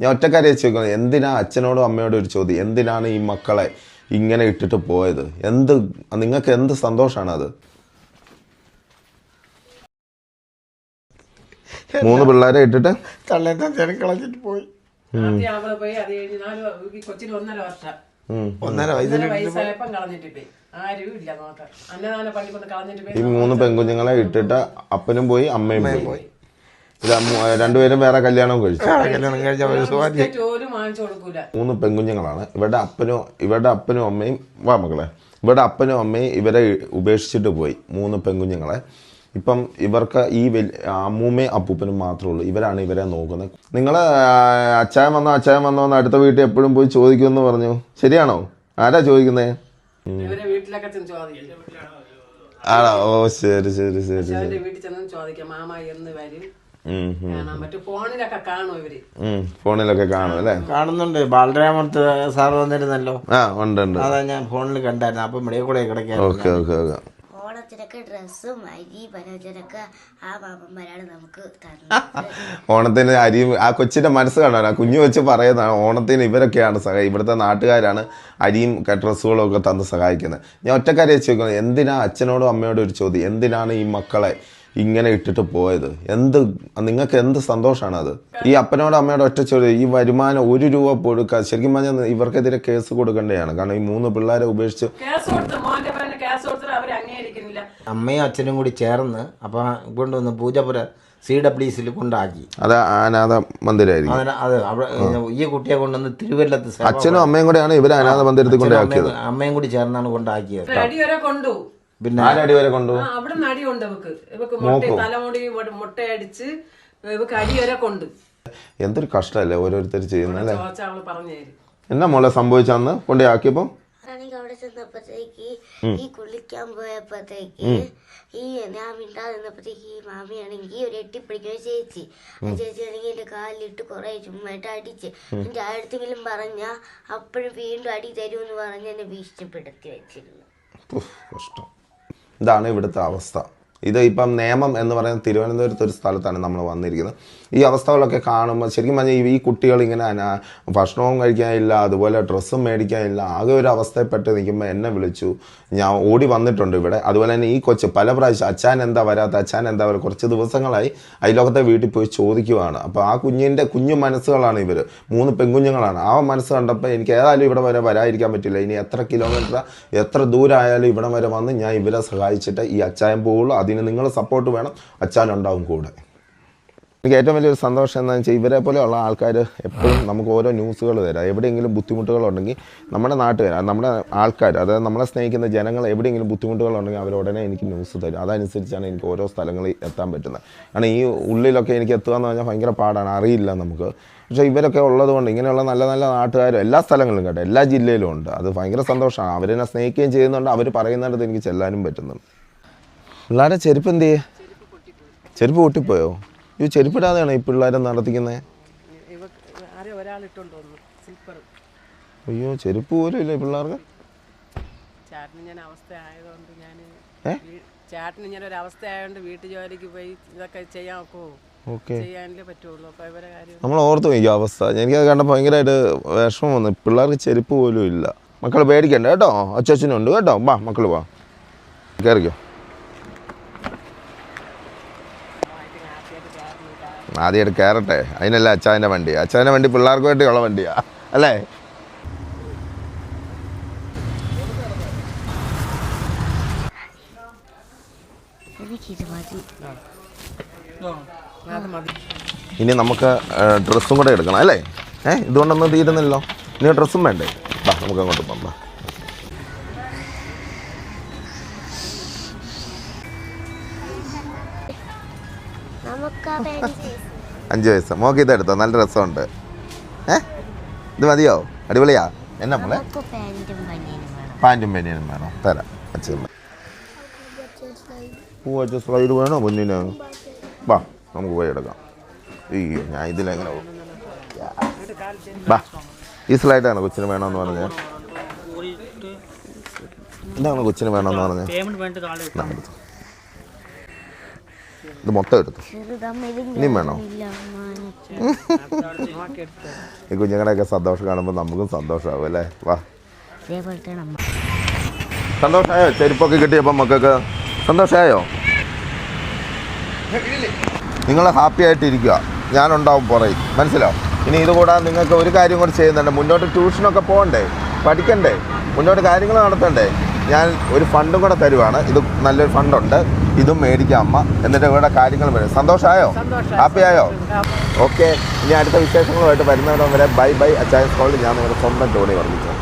ഞാൻ ഒറ്റക്കാരെ ചോദിക്കുന്നത് എന്തിനാ അച്ഛനോടും അമ്മയോടും ഒരു ചോദ്യം? എന്തിനാണ് ഈ മക്കളെ ഇങ്ങനെ ഇട്ടിട്ട് പോയത്? എന്ത് നിങ്ങൾക്ക് എന്ത് സന്തോഷമാണ് അത്? മൂന്ന് പിള്ളേരെ ഇട്ടിട്ട്? കളഞ്ഞിട്ട് പോയി. ഒന്നര വർഷം. ഒന്നര വയസ്സിൽ ഒന്നര കളഞ്ഞിട്ട് പോയി. ആരും ഇല്ല നോക്കാൻ അന്നദാന പള്ളി കൊണ്ട് കളഞ്ഞിട്ട് ഈ മൂന്ന് പെൺകുഞ്ഞുങ്ങളെ ഇട്ടിട്ട് അപ്പനും പോയി അമ്മയും പോയി. രണ്ടുപേരും വേറെ കല്യാണം കഴിച്ചു. കല്യാണം കഴിച്ച ഒരു മൂന്ന് പെൺകുഞ്ഞുങ്ങളാണ്. ഇവരുടെ അപ്പനും ഇവരുടെ അപ്പനും അമ്മയും വാ മക്കളെ. ഇവരുടെ അപ്പനും അമ്മയും ഇവരെ ഉപേക്ഷിച്ചിട്ട് പോയി മൂന്ന് പെൺകുഞ്ഞുങ്ങളെ. ഇപ്പം ഇവർക്ക് ഈ വലിയ അമ്മൂമ്മയും അപ്പൂപ്പനും മാത്രമേ ഉള്ളൂ. ഇവരാണ് ഇവരെ നോക്കുന്നത്. നിങ്ങൾ അച്ചായം വന്നോ അച്ചായം വന്നോ എന്ന് അടുത്ത വീട്ടിൽ എപ്പോഴും പോയി ചോദിക്കുമെന്ന് പറഞ്ഞു. ശരിയാണോ? ആരാ ചോദിക്കുന്നത് ഇവരെ വീട്ടിലൊക്കെ ചെന്ന് ചോദിക്കും. ആണോ? ഓ ശരി ശരി ശരി ശരി. വീട്ടിൽ ചെന്ന് ചോദിക്കാം. മാമ എന്ന് വരും. ഫോണിലൊക്കെ കാണും ഇവർ. ഫോണിലൊക്കെ കാണും അല്ലേ? കാണുന്നുണ്ട്. ബാലരാമത്ത് സാർ വന്നിരുന്നല്ലോ. ആ ഉണ്ട് ഉണ്ട്. അതാ ഞാൻ ഫോണിൽ കണ്ടായിരുന്നു. അപ്പം ഇവിടെ കൂടെ കിടക്കാൻ ഓക്കെ ഓക്കെ ഓക്കെ. ഓണത്തിനൊക്കെ ഡ്രസ്സും അരി പലചരക്ക് ആ മാമന്മാരാണ് നമുക്ക് ഓണത്തിന് അരിയും ആ കൊച്ചിന്റെ മനസ്സ് കാണാൻ ആ കുഞ്ഞു വെച്ച് പറയുന്നതാണ് ഓണത്തിന് ഇവരൊക്കെയാണ് സഹായി ഇവിടുത്തെ നാട്ടുകാരാണ് അരിയും ക- ഡ്രസ്സുകളും ഒക്കെ തന്ന് സഹായിക്കുന്നത്. ഞാൻ ഒറ്റക്കാരെ ചോദിക്കുന്നത് എന്തിനാ അച്ഛനോടും അമ്മയോടും ഒരു ചോദ്യം? എന്തിനാണ് ഈ മക്കളെ ഇങ്ങനെ ഇട്ടിട്ട് പോയത്. എന്ത് നിങ്ങൾക്ക് എന്ത് സന്തോഷമാണ് അത് ഈ അപ്പനോട് അമ്മയോട് ഒറ്റ ചോദ്യം ഈ വരുമാനം ഒരു രൂപ കൊടുക്കുക ശരിക്കും പറഞ്ഞാൽ ഇവർക്കെതിരെ കേസ് കൊടുക്കേണ്ടതാണ്. കാരണം ഈ മൂന്ന് പിള്ളേരെ ഉപേക്ഷിച്ച് അമ്മയും അച്ഛനും കൂടി ചേർന്ന് അപ്പൊ കൊണ്ടുവന്ന് പൂജപ്പുര സി ഡബ്ല്യു സിയിൽ കൊണ്ടാക്കി. അത് അനാഥ മന്ദിരമായിരിക്കും അതിന് അത് അവിടെ ഈ കുട്ടിയെ കൊണ്ടുവന്ന് തിരുവല്ലത്ത് അച്ഛനും അമ്മയും കൂടെയാണ് ഇവരെ അനാഥ മന്ദിരത്തിൽ കൊണ്ടാക്കിയത്. അമ്മയും- കൂടി ചേർന്നാണ് കൊണ്ടാക്കിയത്. കൊണ്ടു. പിന്നെ ആരടി വരെ കൊണ്ടു. ആ അവിടെ നടിയുണ്ട് ഇവക്ക്. ഇവക്ക് മുട്ട തലമുടി മുട്ട- മുട്ടയടിച്ച് ഇവക്ക് അടി വരെ കൊണ്ട്. എന്തൊരു കഷ്ടല്ലേ ഓരോരുത്തർ ചെയ്യുന്നത് അല്ലേ? ചോദിച്ച അവൾ പറഞ്ഞു തരും. എന്നാ മോളെ സംഭവിച്ചന്ന് കൊണ്ടുപോയാക്കിയപ്പം ആണെങ്കിൽ അവിടെ ചെന്നപ്പോഴത്തേക്ക് ഈ കുളിക്കാൻ പോയപ്പോഴത്തേക്ക് ഈ ഞാൻ മിണ്ടാതെ നിന്നപ്പോഴത്തേക്ക് ഈ മാമിയാണെങ്കിൽ ഒരു എട്ടിപ്പിടിക്കുന്ന ചേച്ചി. ആ ചേച്ചി ആണെങ്കിൽ എന്റെ കാലിലിട്ട് കുറെ ചുമ്മായിട്ട് അടിച്ച് എന്റെ അടുത്തെങ്കിലും പറഞ്ഞ അപ്പോഴും വീണ്ടും അടി തരുമെന്ന് പറഞ്ഞ് എന്നെ ഭീഷണിപ്പെടുത്തി വെച്ചിരുന്നു. കഷ്ടം. ഇതാണ് ഇവിടുത്തെ അവസ്ഥ. ഇത് ഇപ്പം നേമം എന്ന് പറയുന്ന തിരുവനന്തപുരത്ത് ഒരു സ്ഥലത്താണ് നമ്മൾ വന്നിരിക്കുന്നത്. ഈ അവസ്ഥകളൊക്കെ കാണുമ്പോൾ ശരിക്കും പറഞ്ഞാൽ ഈ- കുട്ടികൾ ഇങ്ങനെ ഭക്ഷണവും കഴിക്കാനില്ല അതുപോലെ ഡ്രസ്സും മേടിക്കാനില്ല ആകെ ഒരു അവസ്ഥയിൽപ്പെട്ട് നിൽക്കുമ്പോൾ എന്നെ വിളിച്ചു. ഞാൻ ഓടി വന്നിട്ടുണ്ട് ഇവിടെ. അതുപോലെ തന്നെ ഈ കൊച്ച് പല പ്രാവശ്യം അച്ഛൻ എന്താ വരാത്ത അച്ഛൻ എന്താ വരാ കുറച്ച് ദിവസങ്ങളായി അയലോകത്തെ വീട്ടിൽ പോയി ചോദിക്കുവാണ്. അപ്പോൾ ആ കുഞ്ഞിന്റെ കുഞ്ഞു മനസ്സുകളാണ് ഇവർ മൂന്ന് പെൺകുഞ്ഞുങ്ങളാണ്. ആ മനസ്സ് കണ്ടപ്പോൾ എനിക്ക് ഏതായാലും ഇവിടെ വരെ വരാതിരിക്കാൻ പറ്റില്ല. ഇനി എത്ര കിലോമീറ്റർ എത്ര ദൂരമായാലും ഇവിടെ വരെ വന്ന് ഞാൻ ഇവരെ സഹായിച്ചിട്ട് ഈ അച്ചായം പോവുള്ളൂ. അതിന് നിങ്ങൾ സപ്പോർട്ട് വേണം. അച്ഛനുണ്ടാവും കൂടെ. എനിക്ക് ഏറ്റവും വലിയൊരു സന്തോഷം എന്താണെന്ന് വെച്ചാൽ ഇവരെ പോലെയുള്ള ആൾക്കാർ എപ്പോഴും നമുക്ക് ഓരോ ന്യൂസുകൾ തരാം. എവിടെയെങ്കിലും ബുദ്ധിമുട്ടുകളുണ്ടെങ്കിൽ നമ്മുടെ നാട്ടുകാർ നമ്മുടെ ആൾക്കാർ അതായത് നമ്മളെ സ്നേഹിക്കുന്ന ജനങ്ങൾ എവിടെയെങ്കിലും ബുദ്ധിമുട്ടുകളുണ്ടെങ്കിൽ ഉണ്ടെങ്കിൽ ഉടനെ എനിക്ക് ന്യൂസ് തരും. അതനുസരിച്ചാണ് എനിക്ക് ഓരോ സ്ഥലങ്ങളിൽ എത്താൻ പറ്റുന്നത്. കാരണം ഈ ഉള്ളിലൊക്കെ എനിക്ക് എത്തുക എന്ന് പറഞ്ഞാൽ ഭയങ്കര പാടാണ്. അറിയില്ല നമുക്ക്. പക്ഷേ ഇവരൊക്കെ ഉള്ളതുകൊണ്ട് ഇങ്ങനെയുള്ള നല്ല നല്ല നാട്ടുകാരും എല്ലാ സ്ഥലങ്ങളിലും കേട്ടോ. എല്ലാ ജില്ലയിലും ഉണ്ട്. അത് ഭയങ്കര സന്തോഷമാണ്. അവരെന്നെ സ്നേഹിക്കുകയും ചെയ്യുന്നുണ്ട്. അവർ പറയുന്നിടത്ത് എനിക്ക് ചെല്ലാനും പറ്റുന്നുണ്ട്. പിള്ളേരെ ചെരുപ്പ് എന്ത് ചെയ്യേ? ചെരുപ്പ് പൊട്ടിപ്പോയോ? ഈ ചെരുപ്പിടാതെയാണ് ഈ പിള്ളേരെ നടത്തിക്കുന്നത് അയ്യോ ചെരുപ്പ് പോലും ഇല്ല പിള്ളേർക്ക്? ചാട്ടിന് അവസ്ഥ ഇങ്ങനെ ഒരു ആയതുകൊണ്ട് വീട്ടു ജോലിക്ക് പോയി ഇതൊക്കെ ചെയ്യാൻ നമ്മൾ ഓർത്തു ഈ അവസ്ഥ. എനിക്കത് കണ്ടപ്പോൾ ഭയങ്കരമായിട്ട് വിഷമം വന്നു. പിള്ളേർക്ക് ചെരുപ്പ് പോലും ഇല്ല. മക്കൾ പേടിക്കണ്ട കേട്ടോ. അച്ഛനുണ്ട് കേട്ടോ. വാ മക്കൾ വാ. കയറിക്കോ. ആദ്യമായിട്ട് കയറട്ടെ അതിനല്ല അച്ചായന്റെ വണ്ടി. അച്ചായന്റെ വണ്ടി പിള്ളേർക്ക് വേണ്ടിയുള്ള വണ്ടിയാ. അല്ലേ? ഇനി നമുക്ക് ഡ്രസ്സും കൂടെ എടുക്കണം അല്ലേ? ഏ ഇതുകൊണ്ടൊന്നും തീരുന്നില്ലല്ലോ. ഇനി ഡ്രസ്സും വേണ്ടേ? നമുക്ക് അങ്ങോട്ട് പോകാം അഞ്ച് വയസ്സ്. മോക്ക് ഇതെടുത്തോ നല്ല രസമുണ്ട്. ഏ? ഇത് മതിയോ? അടിപൊളിയാ? എന്നാ മോളെ? പാന്റും ബനിയനും വേണം. തരാം. അച്ഛൻ പൂവച്ച സ്ലൈഡ് വേണോ പൊന്നിന്? വാ നമുക്ക് പോയി എടുക്കാം. അയ്യോ ഞാൻ ഇതിലെങ്ങനെ വാ ഈ സ്ലൈഡാണ് കൊച്ചിന് വേണമെന്ന് പറഞ്ഞത് ഇതാണ് കൊച്ചിന് വേണമെന്ന് പറഞ്ഞത് ഇത് മൊത്തം എടുത്തു. ഇനിയും വേണോ? ഈ കുഞ്ഞുങ്ങളുടെയൊക്കെ സന്തോഷം കാണുമ്പോൾ നമുക്കും സന്തോഷമാവും അല്ലേ? വാ. സന്തോഷമായോ ചെരുപ്പൊക്കെ കിട്ടിയപ്പോൾ മക്കൾക്ക് സന്തോഷമായോ നിങ്ങൾ ഹാപ്പി ആയിട്ടിരിക്കുക ഞാനുണ്ടാവും പുറകിൽ. മനസ്സിലാവും ഇനി ഇതുകൂടാതെ നിങ്ങൾക്ക് ഒരു കാര്യം കൂടി ചെയ്യുന്നുണ്ട്. മുന്നോട്ട് ട്യൂഷനൊക്കെ പോകണ്ടേ? പഠിക്കണ്ടേ? മുന്നോട്ട് കാര്യങ്ങൾ നടത്തണ്ടേ? ഞാൻ ഒരു ഫണ്ടും കൂടെ തരുവാണ്. ഇത് നല്ലൊരു ഫണ്ടുണ്ട്. ഇതും മേടിക്കാം അമ്മ. എന്നിട്ട് ഇവിടെ കാര്യങ്ങൾ വരും. സന്തോഷമായോ ഹാപ്പി ആയോ ഓക്കെ. ഇനി അടുത്ത വിശേഷങ്ങളുമായിട്ട് വരുന്നവരെ വരെ ബൈ ബൈ. അച്ചായൻസ് കോളിൽ ഞാൻ നിങ്ങളുടെ സ്വന്തം ടോണി വർദ്ധിച്ചു.